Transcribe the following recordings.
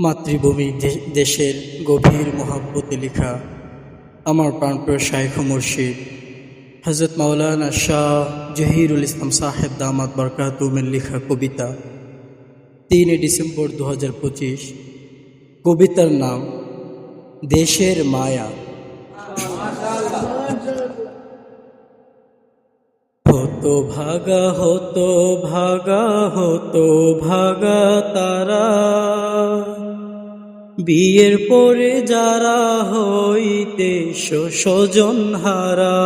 মাতৃভূমি দেশের গভীর মহাব্বতে লেখা আমার প্রাণপ্রিয় শাইখ মুর্শিদ। হজরত মাওলানা শাহ জহিরুল ইসলাম সাহেব দামাত বরকাতুমের লেখা কবিতা। তিনে ডিসেম্বর দু হাজার পঁচিশ। কবিতার নাম, দেশের মায়া। হতো ভাগা হতো ভাগা হতো ভাগা তারা। বিয়ের পরে যারা হইতে স্বজন হারা।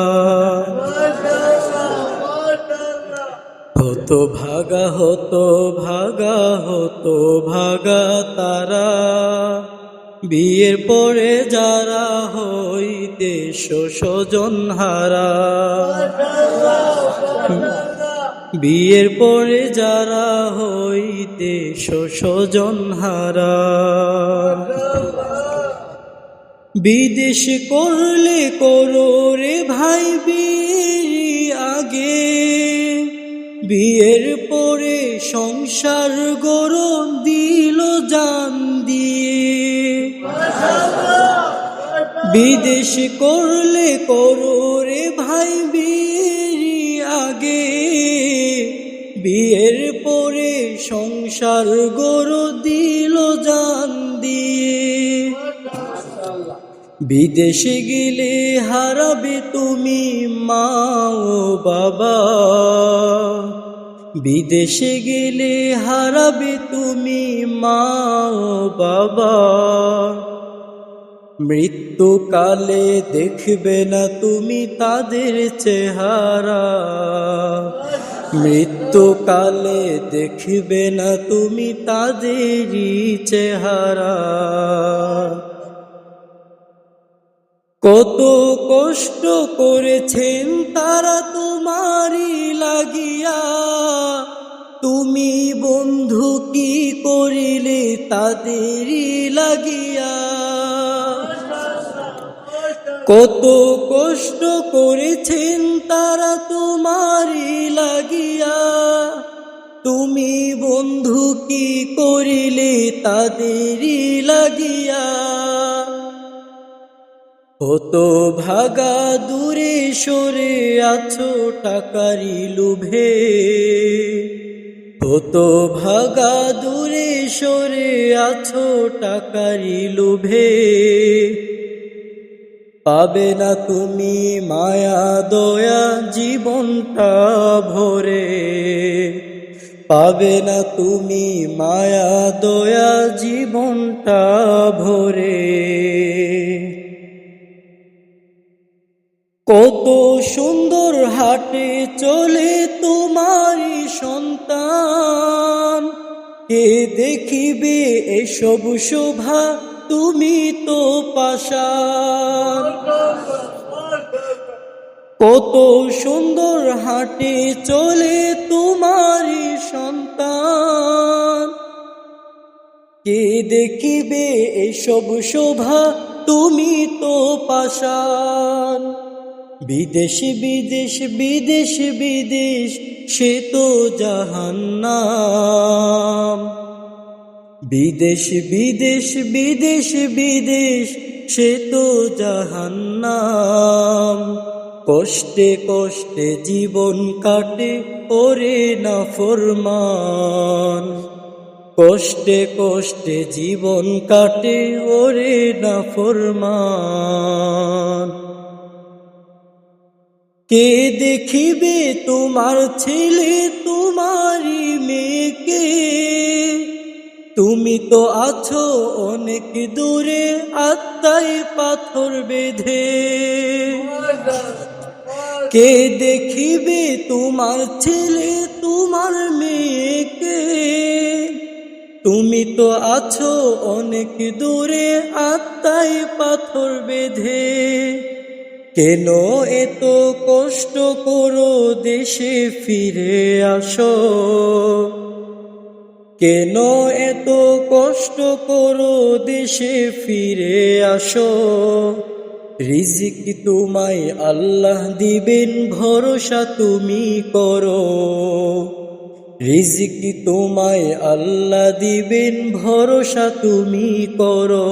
হতো ভাগা হতো ভাগা হতো ভাগা তারা। বিয়ের পরে যারা হইতে স্বজন হারা। বিয়ের পরে যারা হইতে স্বজন হারা। বিদেশ করলে করো রে ভাই আগে। বিয়ের পরে সংসার গরম দিল জান দিয়ে। বিদেশ করলে করো রে ভাই বিয়ের বিয়ের পরে সংসার গরু দিল জান দিয়ে। বিদেশে গেলে হারাবে তুমি মা বাবা। বিদেশে গেলে হারাবে তুমি মা বাবা। মৃত্যুকালে দেখবে না তুমি তাদের চেহারা। মৃত্যুকালে দেখবে না তুমি তাদেরই চেহারা। কত কষ্ট করেছেন তারা তোমারই লাগিয়া। তুমি বন্ধু কি করিলে তাদেরই লাগিয়া। কত কষ্ট করেছেন তারা তোমারই লাগিয়া। তুমি বন্ধু কি করিলে তাদেরই লাগিয়া? কত ভাগা দূরে সরে আছো টাকারি লুভে? কত ভাগা দূরে সরে আছো টাকারি লুভে? পাবে না তুমি মায়া, দয়া, জীবনটা ভরে। পাবে না তুমি মায়া, দয়া, জীবনটা ভরে। কত সুন্দর হাটে চলে তোমারই সন্তান। কে দেখিবে এসব শোভা, তুমি তো পাশান কত সুন্দর হাটে চলে তোমারই সন্তান। কে দেখিবে এসব শোভা, তুমি তো পাশান বিদেশ বিদেশ বিদেশ বিদেশ, সে তো জাহান্নাম। বিদেশ বিদেশ বিদেশ বিদেশ, সে তো জাহান্নাম। কষ্টে কষ্টে জীবন কাটে, ওরে না ফরমান। কষ্টে কষ্টে জীবন কাটে, ওরে না ফরমান। কে দেখিবে তোমার ছেলে, তোমারই মেয়েকে? তুমি তো আছো অনেক দূরে, আত্মায় পাথর বেঁধে। কে দেখিবে তোমার ছেলে, তোমার মেয়েকে? তুমি তো আছো অনেক দূরে আত্মায় পাথর বেঁধে। কেন এত কষ্ট করো দেশে ফিরে আসো? কেন এত কষ্ট করো দেশে ফিরে আসো? রিজিক তোমায় আল্লাহ দিবেন, ভরসা তুমি করো। রিজিকি তোমায় আল্লাহ দিবেন, ভরসা তুমি করো।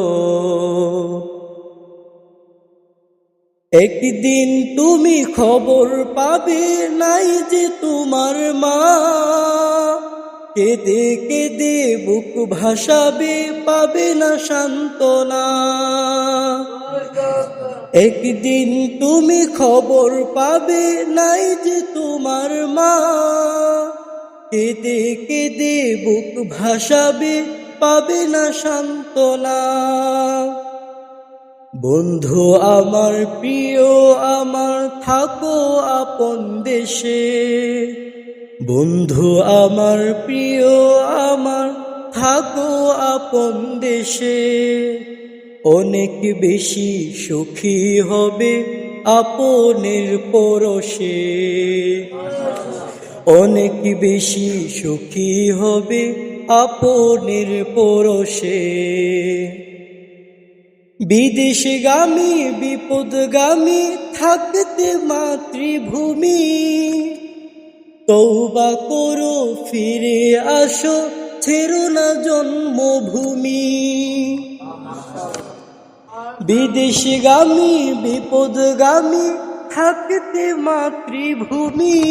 একদিন তুমি খবর পাবে নাই যে তোমার মা। কেঁদে কেঁদে বুক ভাসাবে, পাবে না সান্ত্বনা। একদিন তুমি খবর পাবে নাই যে তোমার মা। কেঁদে কেঁদে বুক ভাসাবে, পাবে না সান্ত্বনা। বন্ধু আমার, প্রিয় আমার, থাকো আপন দেশে। বন্ধু আমার, প্রিয় আমার, থাকো আপন দেশে। অনেক বেশি সুখী হবে আপনের পরশে। অনেক বেশি সুখী হবে আপনের পরশে। বিদেশগামী, বিপদগামী, থাকতে মাতৃভূমি। তৌবা করো, ফিরে আসো, ছেড়ো না জন্মভূমি। বিদেশগামী, বিপদগামী, থাকতে মাতৃভূমি।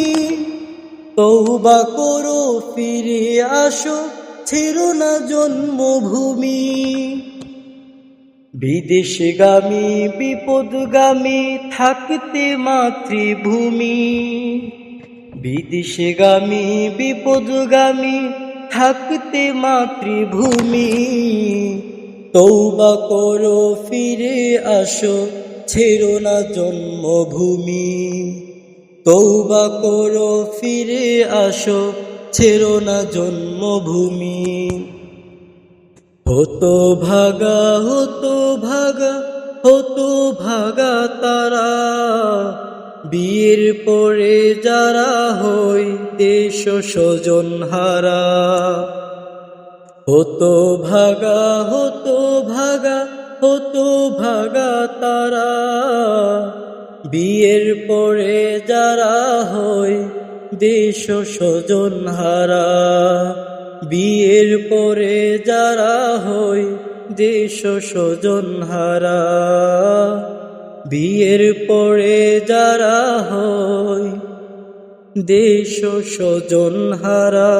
তৌবা করো, ফিরে আসো, ছেড়ো না জন্মভূমি। বিদেশগামী, বিপদগামী, থাকতে মাতৃভূমি। বিদেশগামী, বিপদগামী, থাকতে মাতৃভূমি। তৌবা করো, ফিরে আসো, ছেড়ো না জন্মভূমি। তৌবা করো, ফিরে আসো, ছেড়ো না জন্মভূমি। হতো ভাগা হতো ভাগা হতো ভাগা তারা। বিয়ের পরে যারা হই দেশ স্বজন হারা। হতো ভাগা হতো ভাগা হতো ভাগা তারা। বিয়ের পরে যারা হয়, দেশ স্বজন হারা। বিয়ের পরে যারা হয়, দেশ স্বজন হারা। বিয়ের পরে যারা হয়, দেশ স্বজন হারা।